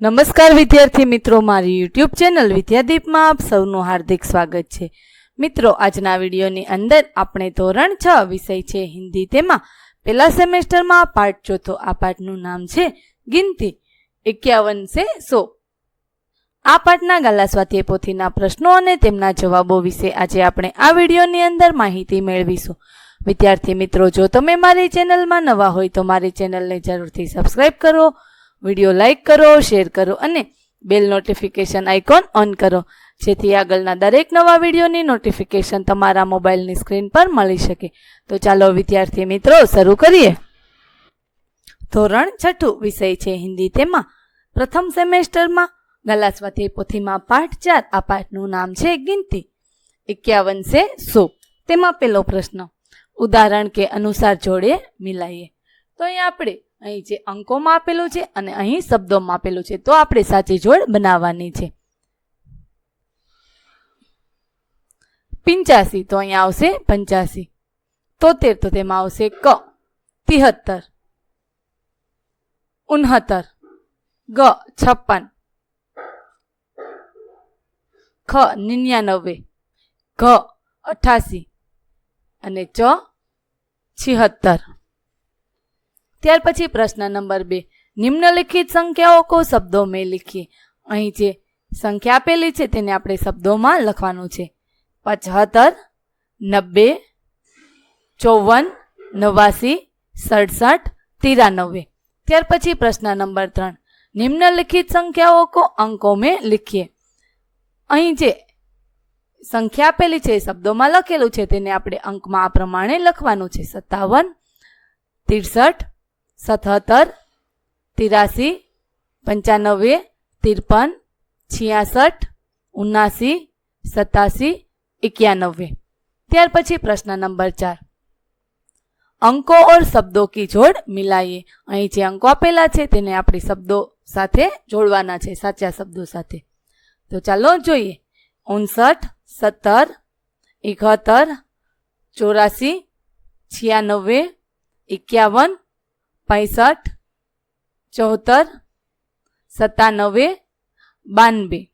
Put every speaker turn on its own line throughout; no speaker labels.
નમસ્કાર વિદ્યાર્થી મિત્રો, મારી યુટ્યુબ ચેનલ વિદ્યાદીપમાં આપ સૌનું હાર્દિક સ્વાગત છે. મિત્રો, આજના વિડીયોની અંદર આપણે ધોરણ છ વિષય છે હિન્દી તેમાં. પહેલા સેમેસ્ટરમાં પાઠ ચોથો આ પાઠનું નામ છે ગિનતી. એકાવન સે સો. આ પાઠના ગાલા સ્વાધ્યાય પોથીના પ્રશ્નો અને તેમના જવાબો વિશે આજે આપણે આ વિડીયોની અંદર માહિતી મેળવીશું. વિદ્યાર્થી મિત્રો, જો તમે મારી ચેનલમાં નવા હોય તો મારી ચેનલને જરૂરથી સબસ્ક્રાઇબ કરો વીડિયો લાઇક કરો, શેર કરો અને બેલ નોટિફિકેશન આઇકોન ઓન કરો. જેથી આગળના દરેક નવા વિડીયોની નોટિફિકેશન તમારા મોબાઈલની સ્ક્રીન પર મળી શકે. તો ચાલો, વિદ્યાર્થી મિત્રો, શરૂ કરીએ. ધોરણ છઠ્ઠું વિષય છે હિન્દી તેમાં. પ્રથમ સેમેસ્ટરમાં ગલાસવાથી પોથીમાં પાઠ ચાર. આ પાઠનું નામ છે ગિનતી. એક્યાવન સે સો. તેમાં પેલો પ્રશ્ન. ઉદાહરણ કે અનુસાર જોડે મિલાઈએ. તો અહીં આપણે અહીં જે અંકોમાં આપેલું છે અને અહીં શબ્દોમાં આપેલું છે, તો આપણે સાચી જોડ બનાવવાની છે. પિંચાસી તો અહીંયા આવશે પંચ્યાસી. તોતેર, તો તેમાં આવશે ક. તિહત્તર. ઉનહત્તર. ગ, છપ્પન. ખ, નિન્યાનવે. ઘ અઠાસી અને ચ, છિહત્તર. ત્યાર પછી પ્રશ્ન નંબર બે. નિમ્નલિખિત સંખ્યાઓ કો શબ્દો મેં લીખીએ અહીં જે સંખ્યા આપેલી છે તેને આપણે શબ્દોમાં લખવાનું છે. પચહત્તર નબ્બે, ચોવન નવાસી સડસઠ તિરાનવે ત્યાર પછી પ્રશ્ન નંબર ત્રણ. નિમ્નલિખિત સંખ્યાઓ કો અંકો મેં લીખીએ. અહીં જે સંખ્યા આપેલી છે એ શબ્દોમાં લખેલું છે તેને આપણે અંકમાં આ પ્રમાણે લખવાનું છે. સત્તાવન, ત્રેસઠ સત્તર ત્રાસી પંચાનવે ત્રેપન, છિયાસઠ, ઉનાસી સત્તાસી એક્યાનવે ત્યાર પછી પ્રશ્ન નંબર ચાર. અંકો ઓર શબ્દો કી જોડ મિલાઈએ. અહીં જે અંકો આપેલા છે તેને આપણે શબ્દો સાથે જોડવાના છે, સાચા શબ્દો સાથે. તો ચાલો જોઈએ. ઉનસઠ સત્તર, એકોતેર, ચોરાસી છિયાનવે એકાવન પૈંસઠ ચોહત્તર, સત્તાનવે, બાનવે.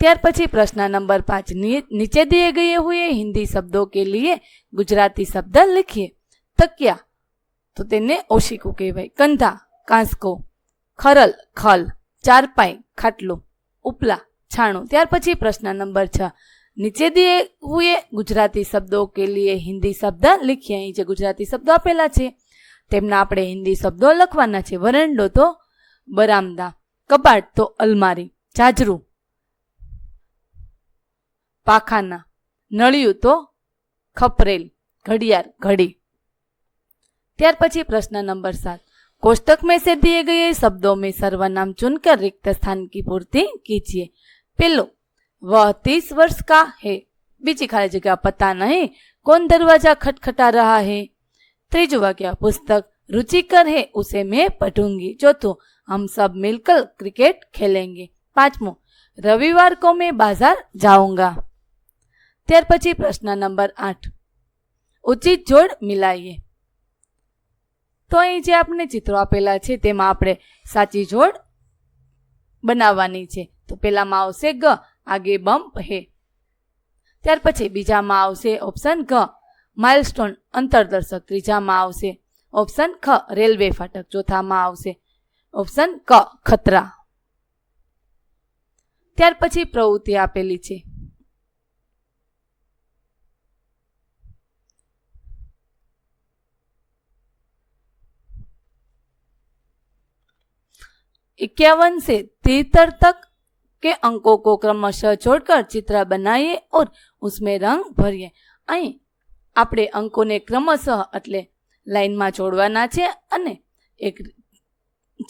ત્યાર પછી પ્રશ્ન નંબર પાંચ. નીચે દિએ ગયે હુએ હિન્દી શબ્દો કે લીએ ગુજરાતી શબ્દ લખીએ. તક્યા. તો તેને ઓશિકું કહેવાય. કંધા, કાંસકો, ખરલ, ખલ, ચારપાઈ, ખાટલો, ઉપલા, છાણું. ત્યાર પછી પ્રશ્ન નંબર છ. નીચે દીએ હુએ ગુજરાતી શબ્દો કે લીએ હિન્દી શબ્દ લખીએ. અહીં જે ગુજરાતી શબ્દો આપેલા છે, તેમના આપણે હિન્દી શબ્દો લખવાના છે. વરંડો તો બરામદા, કબાટ તો અલમારી, જાજરું, પાખાના, નળિયું તો ખપરેલ, ઘડિયાળ, ઘડી. ત્યાર પછી પ્રશ્ન નંબર સાત. કોષ્ટક में से दिए गए शब्दों में सर्वनाम चुनकर रिक्त स्थान की पूर्ति कीजिए पहलो वह तीस वर्ष का है बीजी खाली जगह पता नहीं कौन दरवाजा खटखटा रहा है त्रीजु वाक्य पुस्तक रुचिकर है उसे मैं पढ़ूंगी चौथो हम सब मिलकर क्रिकेट खेलेंगे पांचमो रविवार को मैं बाजार जाऊंगा ત્યાર પછી પ્રશ્ન નંબર આઠ ઉચિત જોડ મિલાઈએ તો અહીં જે આપણે ચિત્રો આપેલા છે તેમાં આપણે સાચી જોડ બનાવવાની છે તો પહેલામાં આવશે ગ આગે બમ્પ હે ત્યાર પછી બીજામાં આવશે ઓપ્શન ઘ માઇલસ્ટોન અંતરદર્શક ત્રીજામાં આવશે ઓપ્શન ખ રેલવે ફાટક ચોથામાં આવશે ઓપ્શન ક ખતરા ત્યાર પછી પ્રવૃત્તિ આપેલી છે इक्यावन से तिहत्तर तक के अंकों को क्रमशः जोड़कर चित्र बनाइए और उसमें रंग भरिए અહીં આપણે અંકોને ક્રમશઃ એટલે લાઈનમાં જોડવાના છે અને એક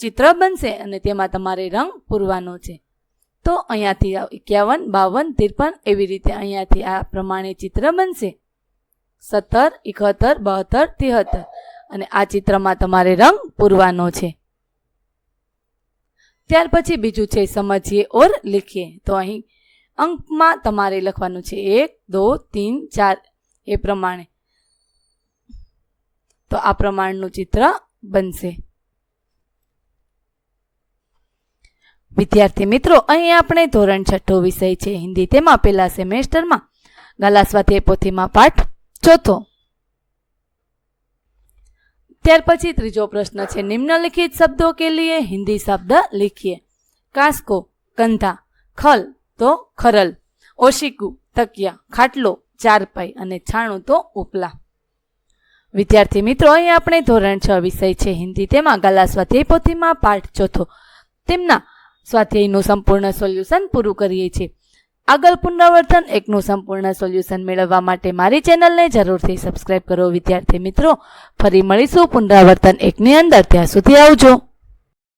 ચિત્ર બનશે અને તેમાં તમારે રંગ પૂરવાનો છે તો અહીંયાથી એકાવન બાવન ત્રેપન એવી રીતે અહીંયાથી આ પ્રમાણે ચિત્ર બનશે સત્તર એકોતેર બહત્તર તેહત્તર અને આ ચિત્રમાં તમારે રંગ પૂરવાનો છે ત્યાર પછી બીજું છે સમજીએ ઓર લીખીએ. તો અહીં અંકમાં તમારે લખવાનું છે એક, દો, તીન, ચાર. એ પ્રમાણે. તો આ પ્રમાણનું ચિત્ર બનશે. વિદ્યાર્થી મિત્રો, અહીં આપણે ધોરણ છઠ્ઠો વિષય છે હિન્દી. તેમાં પહેલા સેમેસ્ટરમાં ગાલા સ્વાધ્યાય પોથીમાં પાઠ ચોથો. ત્યાર પછી ત્રીજો પ્રશ્ન છે, નિમ્નલિખિત શબ્દો કે લીએ હિન્દી શબ્દ લીખીએ. કાંસકો, કંધા, ખલ તો ખરલ, ઓશિકુ, તકિયા, ખાટલો, ચારપાઈ અને છાણું તો ઉપલા. વિદ્યાર્થી મિત્રો, અહીં આપણે ધોરણ છ વિષય છે, હિન્દી તેમાં ગલા સ્વાધ્યાય પોથીમાં પાઠ ચોથો. તેમના સ્વાધ્યાયનું સંપૂર્ણ સોલ્યુશન પૂરું કરીએ છીએ. આગળ પુનરાવર્તન એકનું સંપૂર્ણ સોલ્યુશન મેળવવા માટે મારી ચેનલને જરૂરથી સબસ્ક્રાઇબ કરો વિદ્યાર્થી મિત્રો. ફરી મળીશું પુનરાવર્તન એકની અંદર. ત્યાં સુધી આવજો.